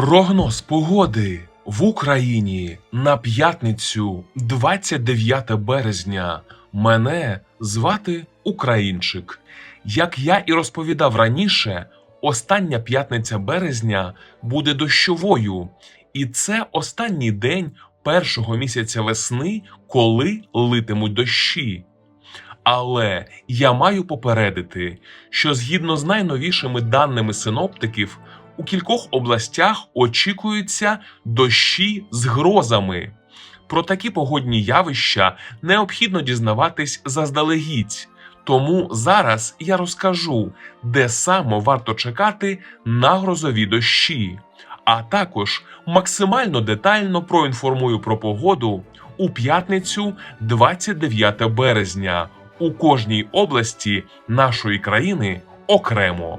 Прогноз погоди в Україні на п'ятницю, 29 березня. Мене звати Українчик. Як я і розповідав раніше, остання п'ятниця березня буде дощовою, і це останній день першого місяця весни, коли литимуть дощі. Але я маю попередити, що згідно з найновішими даними синоптиків, у кількох областях очікуються дощі з грозами. Про такі погодні явища необхідно дізнаватись заздалегідь. Тому зараз я розкажу, де саме варто чекати на грозові дощі, а також максимально детально проінформую про погоду у п'ятницю 29 березня у кожній області нашої країни окремо.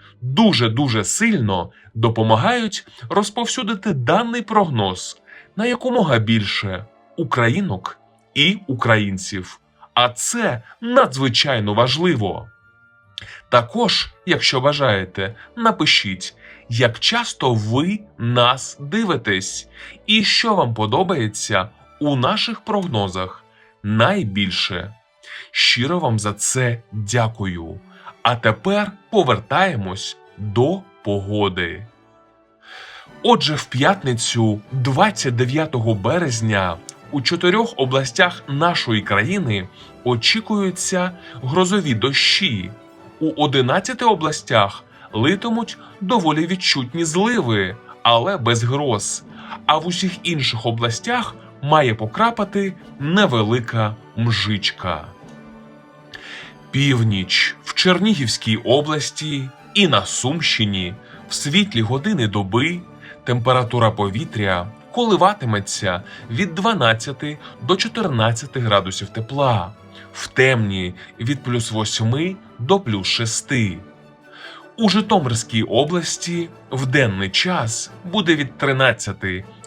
дуже-дуже сильно допомагають розповсюдити даний прогноз на якомога більше українок і українців. А це надзвичайно важливо. Також, якщо бажаєте, напишіть, як часто ви нас дивитесь, і що вам подобається у наших прогнозах найбільше. Щиро вам за це дякую. А тепер повертаємось до погоди. Отже, в п'ятницю, 29 березня, у чотирьох областях нашої країни очікуються грозові дощі. У 11 областях литимуть доволі відчутні зливи, але без гроз. А в усіх інших областях має покрапати невелика мжичка. Північ в Чернігівській області і на Сумщині. В світлі години доби температура повітря коливатиметься від 12 до 14 градусів тепла, в темні від плюс 8 до плюс 6. У Житомирській області в денний час буде від 13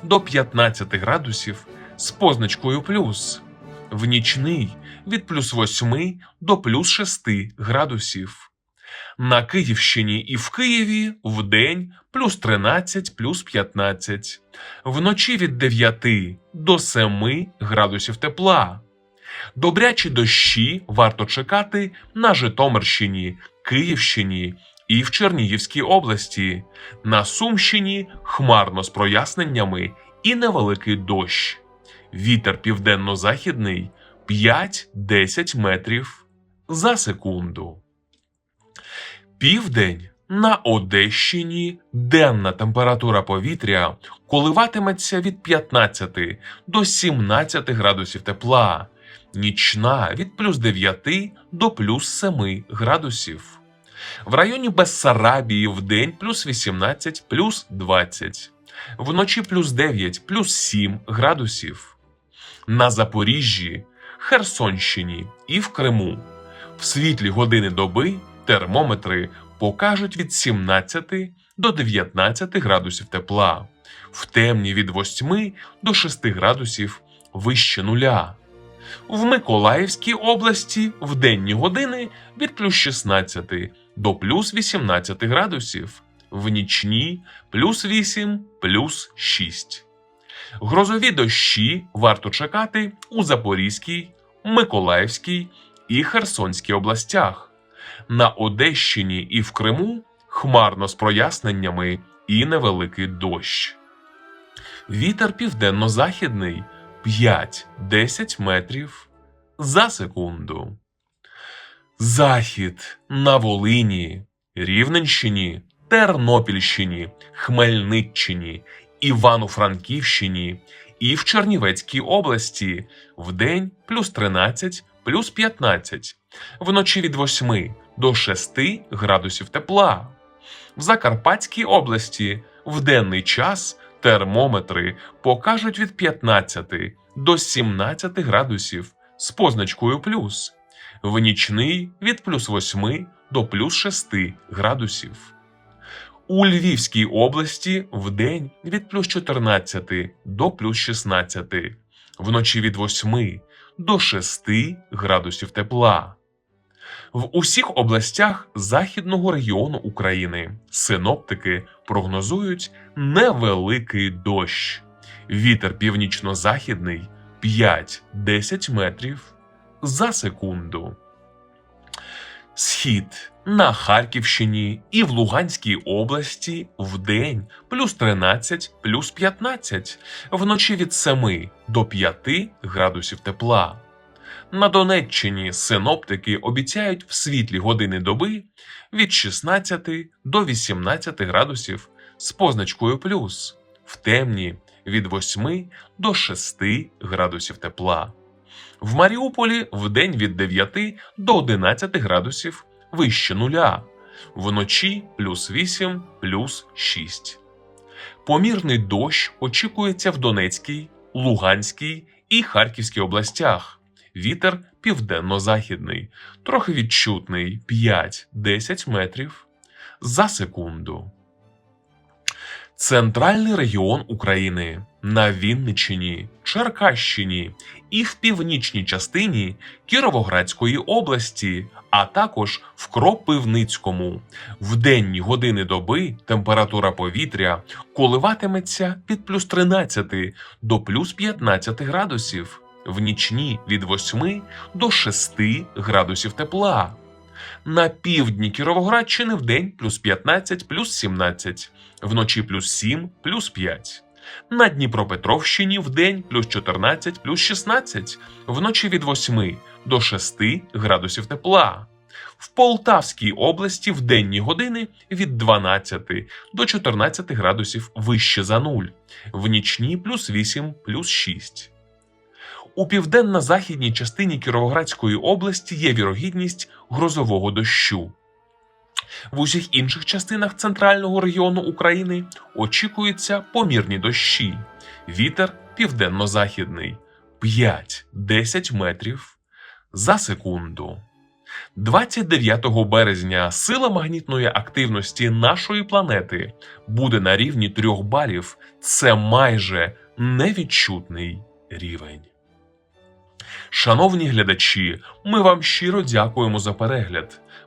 до 15 градусів з позначкою плюс, в нічний від плюс 8 до плюс 6 градусів. На Київщині і в Києві вдень плюс 13 плюс 15, вночі від 9 до 7 градусів тепла. Добрячі дощі варто чекати на Житомирщині, Київщині і в Чернігівській області, на Сумщині хмарно з проясненнями і невеликий дощ. Вітер південно-західний 5-10 метрів за секунду. Південь на Одещині денна температура повітря коливатиметься від 15 до 17 градусів тепла, нічна від плюс 9 до плюс 7 градусів. В районі Бессарабії в день плюс 18 плюс 20, вночі плюс 9 плюс 7 градусів. На Запоріжжі, Херсонщині і в Криму в світлі години доби термометри покажуть від 17 до 19 градусів тепла, в темні від 8 до 6 градусів вище нуля. В Миколаївській області в денні години від плюс 16 до плюс 18 градусів, в нічні плюс 8 плюс 6. Грозові дощі варто чекати у Запорізькій, Миколаївській і Херсонській областях. На Одещині і в Криму хмарно з проясненнями і невеликий дощ. Вітер південно-західний 5-10 метрів за секунду. Захід на Волині, Рівненщині, Тернопільщині, Хмельниччині, Івано-Франківщині і в Чернівецькій області вдень плюс 13, плюс 15, вночі від 8 до 6 градусів тепла. В Закарпатській області в денний час Термометри покажуть від 15 до 17 градусів з позначкою плюс. В нічний від плюс 8 до плюс 6 градусів. У Львівській області вдень від плюс 14 до плюс 16, вночі від 8 до 6 градусів тепла. В усіх областях західного регіону України синоптики прогнозують невеликий дощ. Вітер північно-західний 5-10 метрів за секунду. Схід на Харківщині і в Луганській області вдень плюс 13, плюс 15, вночі від 7 до 5 градусів тепла. На Донеччині синоптики обіцяють в світлі години доби від 16 до 18 градусів з позначкою плюс, в темні від 8 до 6 градусів тепла. В Маріуполі вдень від 9 до 11 градусів вище нуля, вночі плюс 8, плюс 6. Помірний дощ очікується в Донецькій, Луганській і Харківській областях. Вітер південно-західний, трохи відчутний 5-10 метрів за секунду. Центральний регіон України на Вінниччині, Черкащині і в північній частині Кіровоградської області, а також в Кропивницькому. В денні години доби температура повітря коливатиметься від плюс 13 до плюс 15 градусів, в нічні від 8 до 6 градусів тепла. На півдні Кіровоградщини в день плюс 15, плюс 17, вночі плюс 7, плюс 5. На Дніпропетровщині в день плюс 14, плюс 16, вночі від 8 до 6 градусів тепла. В Полтавській області в денні години від 12 до 14 градусів вище за нуль, в нічні плюс 8, плюс 6. У південно-західній частині Кіровоградської області є вірогідність грозового дощу. В усіх інших частинах центрального регіону України очікуються помірні дощі. Вітер південно-західний 5-10 метрів за секунду. 29 березня сила магнітної активності нашої планети буде на рівні 3 балів. Це майже невідчутний рівень. Шановні глядачі, ми вам щиро дякуємо за перегляд.